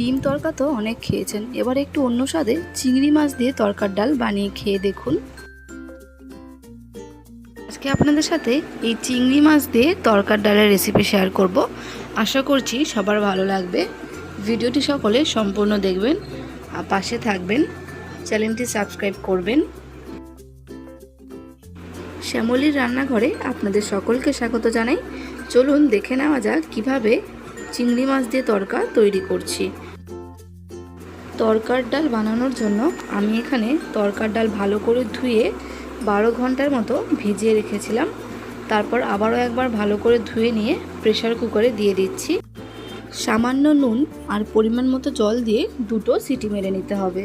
ডিম তরকা তো অনেক খেয়েছেন। এবার একটু অন্য স্বাদে চিংড়ি মাছ দিয়ে তরকার ডাল বানিয়ে খেয়ে দেখুন। আজকে আপনাদের সাথে এই চিংড়ি মাছ দিয়ে তরকার ডালের রেসিপি শেয়ার করব। আশা করছি সবার ভালো লাগবে। ভিডিওটি সকলে সম্পূর্ণ দেখবেন আর পাশে থাকবেন। চ্যানেলটি সাবস্ক্রাইব করবেন। শ্যামলির রান্নাঘরে আপনাদের সকলকে স্বাগত জানাই। চলুন দেখে নেওয়া যাক কীভাবে চিংড়ি মাছ দিয়ে তরকা তৈরি করছি। তরকার ডাল বানানোর জন্য আমি এখানে তরকার ডাল ভালো করে ধুয়ে বারো ঘণ্টার মতো ভিজিয়ে রেখেছিলাম। তারপর আবারও একবার ভালো করে ধুয়ে নিয়ে প্রেশার কুকারে দিয়ে দিচ্ছি। সামান্য নুন আর পরিমাণ মতো জল দিয়ে দুটো সিটি মেরে নিতে হবে।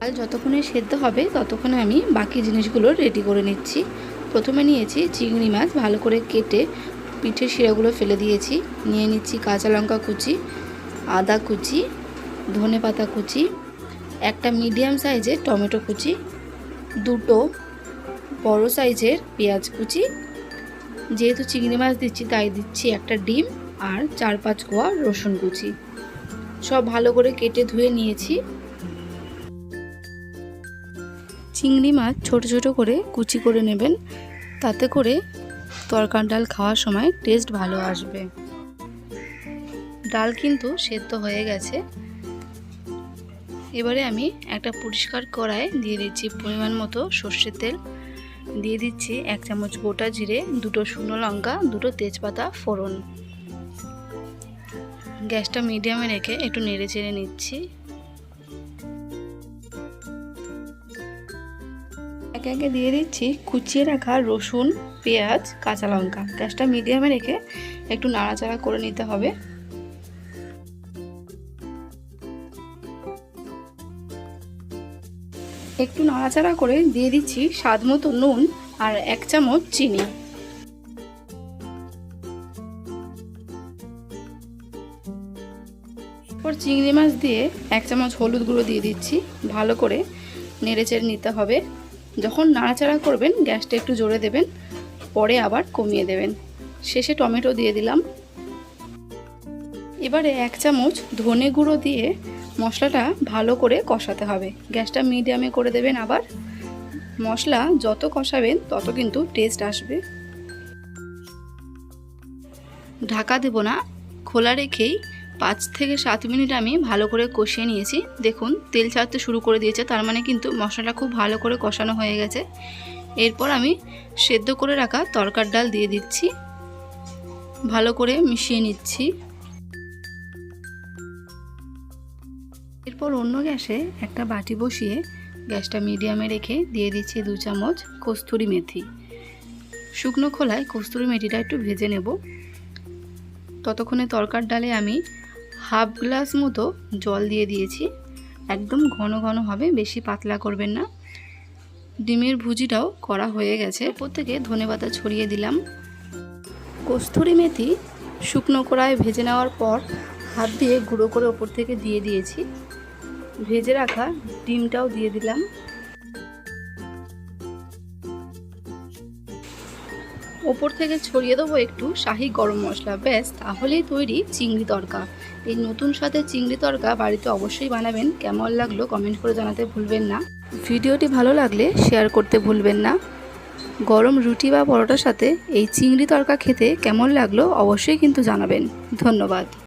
ডাল যতক্ষণে সেদ্ধ হবে, ততক্ষণে আমি বাকি জিনিসগুলো রেডি করে নিচ্ছি। প্রথমে নিয়েছি চিংড়ি মাছ, ভালো করে কেটে পিঠের শিরাগুলো ফেলে দিয়েছি। নিয়ে নিচ্ছি কাঁচা লঙ্কা কুচি, আদা কুচি ধনে পাতা কুচি, একটা মিডিয়াম সাইজের টমেটো কুচি, দুটো বড় সাইজের পেঁয়াজ কুচি। যেহেতু চিংড়ি মাছ দিচ্ছি, তাই দিচ্ছি একটা ডিম আর চার পাঁচ কোয়া রসুন কুচি। সব ভালো করে কেটে ধুয়ে নিয়েছি। চিংড়ি মাছ ছোট ছোট করে কুচি করে নেবেন, তাতে করে তরকার ডাল খাওয়ার সময় টেস্ট ভালো আসবে। ডাল কিন্তু সেদ্ধ হয়ে গেছে। এবারে আমি একটা পরিষ্কার কড়ায় দিয়ে দিচ্ছি পরিমাণ মতো সর্ষের তেল। দিয়ে দিচ্ছি এক চামচ গোটা জিরে, দুটো শুকনো লঙ্কা, দুটো তেজপাতা, ফোড়ন। গ্যাসটা মিডিয়ামে রেখে একটু নেড়ে চেড়ে নিচ্ছি। একে একে দিয়ে দিচ্ছি কুচিয়ে রাখা রসুন, পেঁয়াজ, কাঁচা লঙ্কা। গ্যাসটা মিডিয়ামে রেখে একটু নাড়াচাড়া করে নিতে হবে। একটু নাড়াচাড়া করে দিয়ে দিচ্ছি স্বাদ মতো নুন আর এক চামচ চিনি। এরপর চিংড়ি মাছ দিয়ে এক চামচ হলুদ গুঁড়ো দিয়ে দিচ্ছি। ভালো করে নেড়েচেড়ে নিতে হবে। যখন নাড়াচাড়া করবেন, গ্যাসটা একটু জোরে দেবেন, পরে আবার কমিয়ে দেবেন। শেষে টমেটো দিয়ে দিলাম। এবারে এক চামচ ধনে গুঁড়ো দিয়ে মশলাটা ভালো করে কষাতে হবে। গ্যাসটা মিডিয়ামে করে দেবেন আবার। মশলা যত কষাবেন, তত কিন্তু টেস্ট আসবে। ঢাকা দেব না, খোলা রেখেই পাঁচ থেকে সাত মিনিট আমি ভালো করে কষিয়ে নিয়েছি। দেখুন, তেল ছাড়তে শুরু করে দিয়েছে, তার মানে কিন্তু মশলাটা খুব ভালো করে কষানো হয়ে গেছে। এরপর আমি সেদ্ধ করে রাখা তরকার ডাল দিয়ে দিচ্ছি। ভালো করে মিশিয়ে নিচ্ছি। এরপর অন্য গ্যাসে একটা বাটি বসিয়ে গ্যাসটা মিডিয়ামে রেখে দিয়ে দিচ্ছি দু চামচ কস্তুরি মেথি। শুকনো খোলায় কস্তুরি মেথিটা একটু ভেজে নেব। ততক্ষণে তরকার ডালে আমি হাফ গ্লাস মতো জল দিয়ে দিয়েছি। একদম ঘন ঘন হবে, বেশি পাতলা করবেন না। ডিমের ভুজিটাও করা হয়ে গেছে। ওপর থেকে ধনে পাতা ছড়িয়ে দিলাম। কস্তুরি মেথি শুকনো কড়ায় ভেজে নেওয়ার পর হাত দিয়ে গুঁড়ো করে ওপর থেকে দিয়ে দিয়েছি। ভেজে রাখা ডিমটাও দিয়ে দিলাম। ওপর থেকে ছড়িয়ে দেবো একটু শাহি গরম মশলা। ব্যাস, তাহলেই তৈরি চিংড়ি তরকা। এই নতুন সাথে চিংড়ি তরকা বাড়িতে অবশ্যই বানাবেন। কেমন লাগল কমেন্ট করে জানাতে ভুলবেন না। ভিডিওটি ভালো লাগলে শেয়ার করতে ভুলবেন না। গরম রুটি বা পরোটার সাথে এই চিংড়ি তরকা খেতে কেমন লাগল অবশ্যই কিন্তু জানাবেন। ধন্যবাদ।